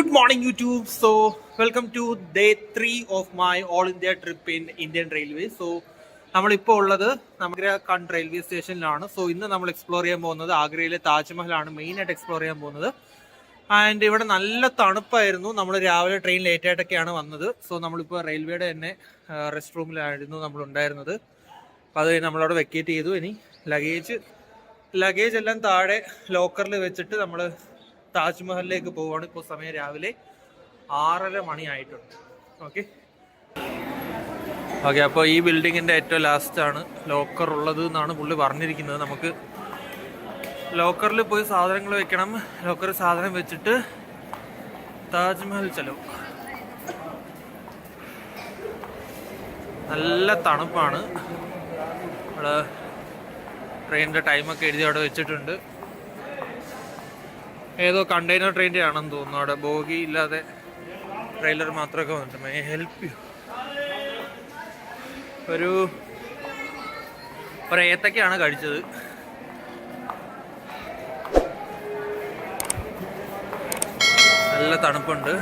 Good morning YouTube so welcome to day three of my all India trip in Indian railway so നമ്മളിപ്പോൾ ഉള്ളത് കണ്ട് railway സ്റ്റേഷനിലാണ് so ഇന്ന് നമ്മൾ explore ചെയ്യാൻ പോകുന്നത് ആഗ്രയിലെ താജ്മഹലാണ്. മെയിൻ ആയിട്ട് എക്സ്പ്ലോർ ചെയ്യാൻ പോകുന്നത്. ആൻഡ് ഇവിടെ നല്ല തണുപ്പായിരുന്നു. നമ്മൾ രാവിലെ ട്രെയിൻ ലേറ്റ് ആയിട്ടൊക്കെയാണ് വന്നത്. സോ നമ്മളിപ്പോൾ റെയിൽവേയുടെ തന്നെ റെസ്റ്റ് റൂമിലായിരുന്നു നമ്മൾ ഉണ്ടായിരുന്നത് അപ്പോൾ അത് നമ്മളവിടെ വെക്കേറ്റ് ചെയ്തു. ഇനി ലഗേജ് ലഗേജ് എല്ലാം താഴെ ലോക്കറിൽ വെച്ചിട്ട് നമ്മൾ താജ്മഹലിലേക്ക് പോവുകയാണ് ഇപ്പോൾ സമയം രാവിലെ ആറര മണിയായിട്ടുണ്ട് ഓക്കെ ഓക്കെ അപ്പോൾ ഈ ബിൽഡിങ്ങിന്റെ ഏറ്റവും ലാസ്റ്റാണ് ലോക്കർ ഉള്ളത് എന്നാണ് പുള്ളി പറഞ്ഞിരിക്കുന്നത്. നമുക്ക് ലോക്കറിൽ പോയി സാധനങ്ങൾ വെക്കണം. ലോക്കറിൽ സാധനം വെച്ചിട്ട് താജ്മഹൽ ചെലവ്. നല്ല തണുപ്പാണ്. നമ്മൾ ട്രെയിനിന്റെ ടൈമൊക്കെ എഴുതി അവിടെ വെച്ചിട്ടുണ്ട്. ഏതോ കണ്ടെയ്നർ ട്രെയിന്റെ ആണെന്ന് തോന്നുന്നു. അവിടെ ബോഗി ഇല്ലാതെ ട്രെയിലർ മാത്രമൊക്കെ വന്നിട്ട് മേ ഹെൽപ്പ് യു ഒരു ഒരു കഴിച്ചത്. നല്ല തണുപ്പുണ്ട്.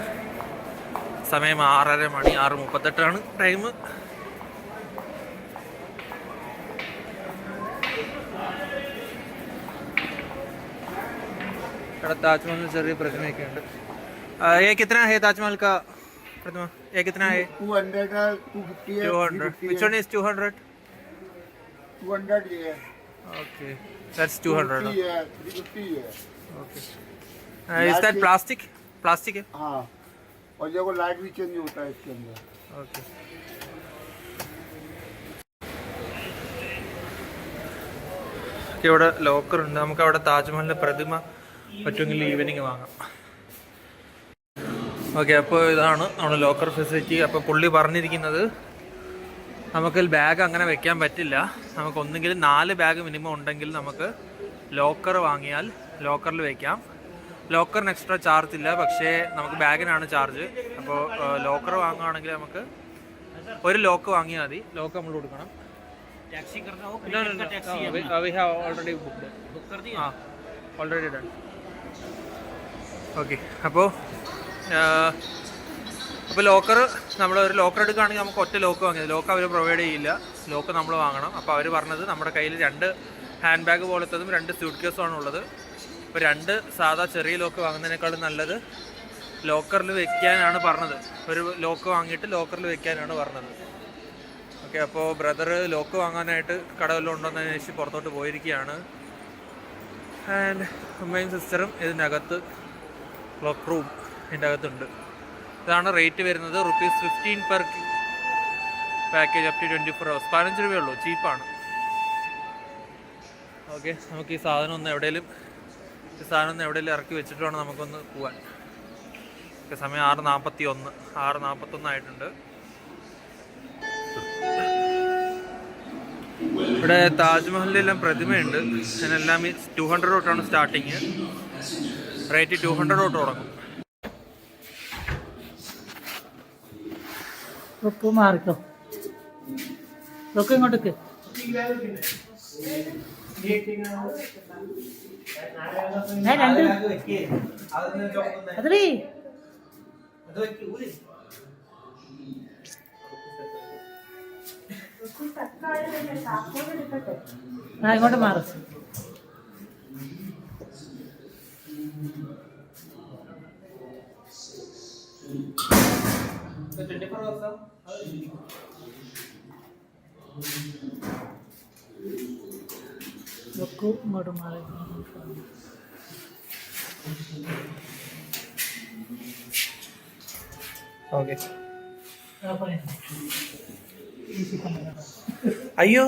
സമയം ആറര മണി ആറ് മുപ്പത്തെട്ടാണ് ടൈം. ഇവിടെ താജ്മഹലിന് ചെറിയ പ്രതിമയൊക്കെ ഉണ്ട് ये कितना है ताजमहल का प्रतिमा ये कितना है 200 है 250 है 200 which one is 200 200 ये है okay that's 200 250 है 350 है okay uh, is that plastic plastic है हाँ और देखो लाइट भी चेंज होता है इसके अंदर okay Okay, ഇവിടെ ലോക്കർ ഉണ്ട് നമുക്ക് അവിടെ താജ്മഹലിന്റെ പ്രതിമ പറ്റുമെങ്കിൽ ഈവനിങ് വാങ്ങാം. ഓക്കെ അപ്പോൾ ഇതാണ് നമ്മുടെ ലോക്കർ ഫെസിലിറ്റി അപ്പോൾ പുള്ളി പറഞ്ഞിരിക്കുന്നത് നമുക്ക് ബാഗ് അങ്ങനെ വെക്കാൻ പറ്റില്ല. നമുക്ക് ഒന്നെങ്കിൽ നാല് ബാഗ് മിനിമം ഉണ്ടെങ്കിൽ നമുക്ക് ലോക്കർ വാങ്ങിയാൽ ലോക്കറിൽ വെക്കാം. ലോക്കറിന് എക്സ്ട്രാ ചാർജ് ഇല്ല പക്ഷേ നമുക്ക് ബാഗിനാണ് ചാർജ് അപ്പോൾ ലോക്കർ വാങ്ങുകയാണെങ്കിൽ നമുക്ക് ഒരു ലോക്ക് വാങ്ങിയാൽ മതി. ലോക്ക് നമ്മൾ കൊടുക്കണം. Already book already done okay അപ്പോൾ അപ്പോൾ ലോക്കർ നമ്മൾ ഒരു ലോക്കർ എടുക്കുകയാണെങ്കിൽ നമുക്ക് ഒറ്റ ലോക്ക് വാങ്ങിയത് ലോക്ക് അവർ പ്രൊവൈഡ് ചെയ്യില്ല. ലോക്ക് നമ്മൾ വാങ്ങണം. അപ്പോൾ അവർ പറഞ്ഞത് നമ്മുടെ കയ്യിൽ രണ്ട് ഹാൻഡ് ബാഗ് പോലത്തതും രണ്ട് സ്യൂട്ട് കേസുമാണ് ഉള്ളത്. അപ്പോൾ രണ്ട് സാധാ ചെറിയ ലോക്ക് വാങ്ങുന്നതിനേക്കാളും നല്ലത് ലോക്കറിൽ വെക്കാനാണ് പറഞ്ഞത്. ഒരു ലോക്ക് വാങ്ങിയിട്ട് ലോക്കറിൽ വെക്കാനാണ് പറഞ്ഞത്. ഓക്കെ അപ്പോൾ ബ്രദർ ലോക്ക് വാങ്ങാനായിട്ട് കടകളിലുണ്ടോ എന്ന് അന്വേഷിച്ച് പുറത്തോട്ട് പോയിരിക്കുകയാണ്. ആൻഡ് അമ്മയും സിസ്റ്ററും ഇതിനകത്ത് ക്ലോക്ക് റൂം ഇതിന്റെ അകത്തുണ്ട് ഇതാണ് റേറ്റ് വരുന്നത് rupees fifteen per package up to twenty four hours പതിനഞ്ച് രൂപയുള്ളൂ ചീപ്പാണ് ഓക്കെ നമുക്ക് ഈ സാധനം ഒന്ന് എവിടെയെങ്കിലും ഈ സാധനം ഒന്ന് എവിടെയെങ്കിലും ഇറക്കി വെച്ചിട്ട് വേണം നമുക്കൊന്ന് പോവാൻ. ഓക്കെ സമയം ആറ് നാൽപ്പത്തി ഒന്ന് ആറ് നാൽപ്പത്തൊന്നായിട്ടുണ്ട് ഇവിടെ താജ്മഹലിലെല്ലാം പ്രതിമയുണ്ട്. അതിനെല്ലാം ഈ ടു ഹൺഡ്രഡ് തൊട്ടാണ് സ്റ്റാർട്ടിങ് റേറ്റ് ടു ഹൺഡ്രഡ് തൊട്ട് തുടങ്ങും. ഉപ്പ് മാറിക്കോ. ഒക്കെ ഇങ്ങോട്ടേക്ക്. ഞാൻ രണ്ട്. അതിലേ ആ ഇങ്ങോട്ട് മാറി. വെക്കൂ ഇങ്ങോട്ട് മാറി. ഓക്കെ അയ്യോ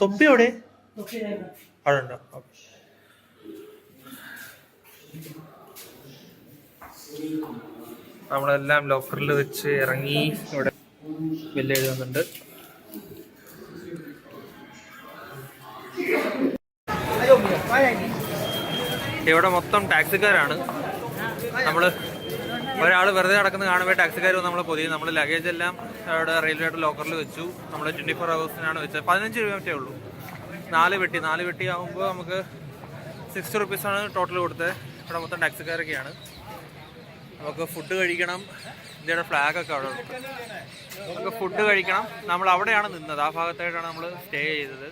തൊപ്പി എവിടെ? അവിടെ ഉണ്ടോ നമ്മളെല്ലാം ലോക്കറിൽ വെച്ച് ഇറങ്ങി ഇവിടെ ബില്ല് എഴുതുന്നുണ്ട്. ഇവിടെ മൊത്തം ടാക്സിക്കാരാണ്. നമ്മൾ ഒരാൾ വെറുതെ നടക്കുന്ന കാണുമ്പോൾ ടാക്സിക്കാർ വന്ന് നമ്മളെ നമ്മൾ ലഗേജ് എല്ലാം അവിടെ റെയിൽവേയുടെ ലോക്കറിൽ വെച്ചു. നമ്മൾ ട്വന്റി ഫോർ ഹവേഴ്സിനാണ് വെച്ചത്. പതിനഞ്ച് രൂപ മറ്റേ ഉള്ളൂ. നാല് വെട്ടി നാല് വെട്ടി ആകുമ്പോൾ നമുക്ക് സിക്സ്റ്റി റുപ്പീസാണ് ടോട്ടൽ കൊടുത്തത്. ഇവിടെ മൊത്തം ടാക്സിക്കാരൊക്കെയാണ്. നമുക്ക് ഫുഡ് കഴിക്കണം. ഇന്ത്യയുടെ ഫ്ലാഗ് ഒക്കെ അവിടെ ഉണ്ട്. നമുക്ക് ഫുഡ് കഴിക്കണം. നമ്മൾ അവിടെയാണ് നിന്നത്. ആ ഭാഗത്തായിട്ടാണ് നമ്മൾ സ്റ്റേ ചെയ്തത്.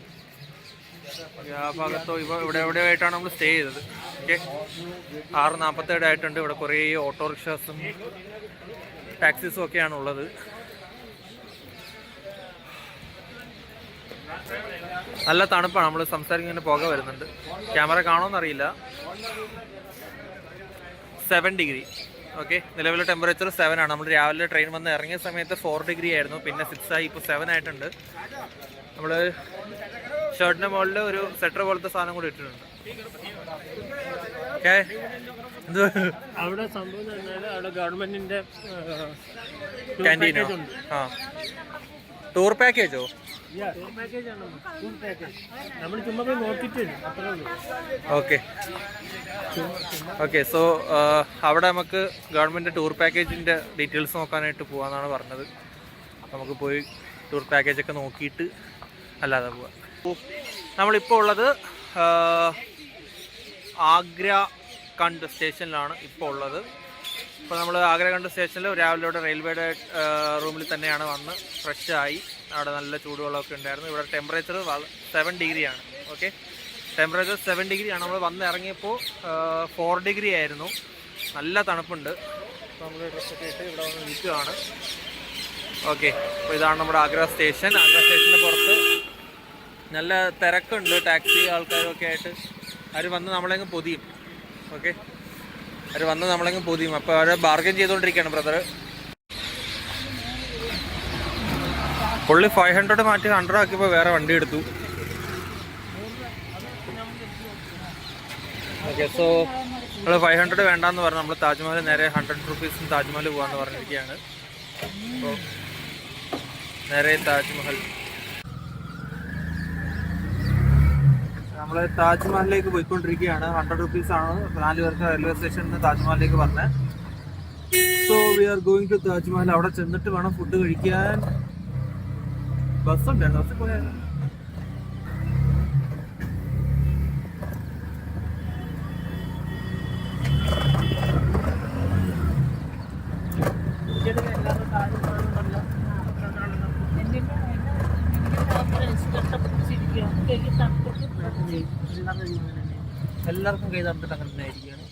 ആ ഭാഗത്തോ ഇവ ഇവിടെ എവിടെയായിട്ടാണ് നമ്മൾ സ്റ്റേ ചെയ്തത്? ഓക്കെ. ആറ് നാൽപ്പത്തേഴ് ആയിട്ടുണ്ട് ഇവിടെ കുറേ ഓട്ടോറിക്ഷാസും ടാക്സീസും ഒക്കെയാണ് ഉള്ളത്. നല്ല തണുപ്പാണ്. നമ്മൾ സംസാരിക്കുന്ന പുക വരുന്നുണ്ട്. ക്യാമറ കാണുമെന്നറിയില്ല സെവൻ ഡിഗ്രി. ഓക്കെ. നിലവിലെ ടെമ്പറേച്ചർ സെവൻ ആണ്. നമ്മൾ രാവിലെ ട്രെയിൻ വന്ന് ഇറങ്ങിയ സമയത്ത് ഫോർ ഡിഗ്രി ആയിരുന്നു. പിന്നെ സിക്സ് ആയി. ഇപ്പോൾ സെവൻ ആയിട്ടുണ്ട്. നമ്മൾ ഷർട്ടിന്റെ മുകളിൽ ഒരു സെറ്റർ പോലത്തെ സാധനം കൂടി ഇട്ടിട്ടുണ്ട്. ഓക്കെ? അവിടെ സംഭവം അവിടെ ഗവൺമെന്റിന്റെ ആ? ടൂർ പാക്കേജോ ഓക്കെ. ഓക്കെ സോ അവിടെ നമുക്ക് ഗവൺമെന്റ് ടൂർ പാക്കേജിന്റെ ഡീറ്റെയിൽസ് നോക്കാനായിട്ട് പോകാമെന്നാണ് പറഞ്ഞത്. നമുക്ക് പോയി ടൂർ പാക്കേജൊക്കെ നോക്കിയിട്ട് അല്ലാതെ പോവാം. നമ്മളിപ്പോൾ ഉള്ളത് ആഗ്ര കണ്ട് സ്റ്റേഷനിലാണ് ഇപ്പോൾ ഉള്ളത്. ഇപ്പോൾ നമ്മൾ ആഗ്ര കണ്ട് സ്റ്റേഷനിൽ രാവിലെ ഇവിടെ റെയിൽവേയുടെ റൂമിൽ തന്നെയാണ് വന്ന് ഫ്രഷായി അവിടെ നല്ല ചൂടുവെള്ളമൊക്കെ ഉണ്ടായിരുന്നു. ഇവിടെ ടെമ്പറേച്ചർ സെവൻ ഡിഗ്രിയാണ് ഓക്കെ ടെമ്പറേച്ചർ സെവൻ ഡിഗ്രിയാണ് നമ്മൾ വന്ന് ഇറങ്ങിയപ്പോൾ ഫോർ ഡിഗ്രി ആയിരുന്നു. നല്ല തണുപ്പുണ്ട്. നമ്മൾ ഡ്രസ്സൊക്കെ ഇട്ട് ഇവിടെ വന്ന് നിൽക്കുകയാണ് ഓക്കെ അപ്പോൾ ഇതാണ് നമ്മുടെ ആഗ്ര സ്റ്റേഷൻ. ആഗ്ര സ്റ്റേഷന്റെ പുറത്ത് നല്ല തിരക്കുണ്ട് ടാക്സി ആൾക്കാരൊക്കെ ആയിട്ട്. അവർ വന്ന് നമ്മളെങ്ങ് പൊതിയും. ഓക്കെ അവർ വന്ന് നമ്മളെങ്ങ് പൊതിയും. അപ്പോൾ അവരെ ബാർഗൻ ചെയ്തുകൊണ്ടിരിക്കുകയാണ് ബ്രദർ പുള്ളി ഫൈവ് ഹൺഡ്രഡ് മാറ്റി ഹൺഡ്രഡ് ആക്കിയപ്പോൾ വേറെ വണ്ടി എടുത്തു. ഓക്കെ സോ നമ്മൾ ഫൈവ് ഹൺഡ്രഡ് വേണ്ടാന്ന് പറഞ്ഞു. നമ്മൾ താജ്മഹൽ നേരെ ഹൺഡ്രഡ് റുപ്പീസിന് താജ്മഹൽ പോകാമെന്ന് പറഞ്ഞിരിക്കുകയാണ്. അപ്പോൾ നേരെ താജ്മഹൽ. നമ്മൾ താജ്മഹലിലേക്ക് പോയിക്കൊണ്ടിരിക്കുകയാണ്. ഹൺഡ്രഡ് റുപ്പീസ് ആണ്. നാല് പേർക്ക് റെയിൽവേ സ്റ്റേഷനിൽ നിന്ന് താജ്മഹലിലേക്ക് പറഞ്ഞത് so we are going to Taj Mahal. അവിടെ ചെന്നിട്ട് വേണം ഫുഡ് കഴിക്കാൻ. ബസ്സുണ്ട്. ബസ്സിൽ പോയാൽ എല്ലാവരുടെ എല്ലാവർക്കും എല്ലാവർക്കും കൈ അങ്ങനെ തന്നെ ആയിരിക്കുകയാണ്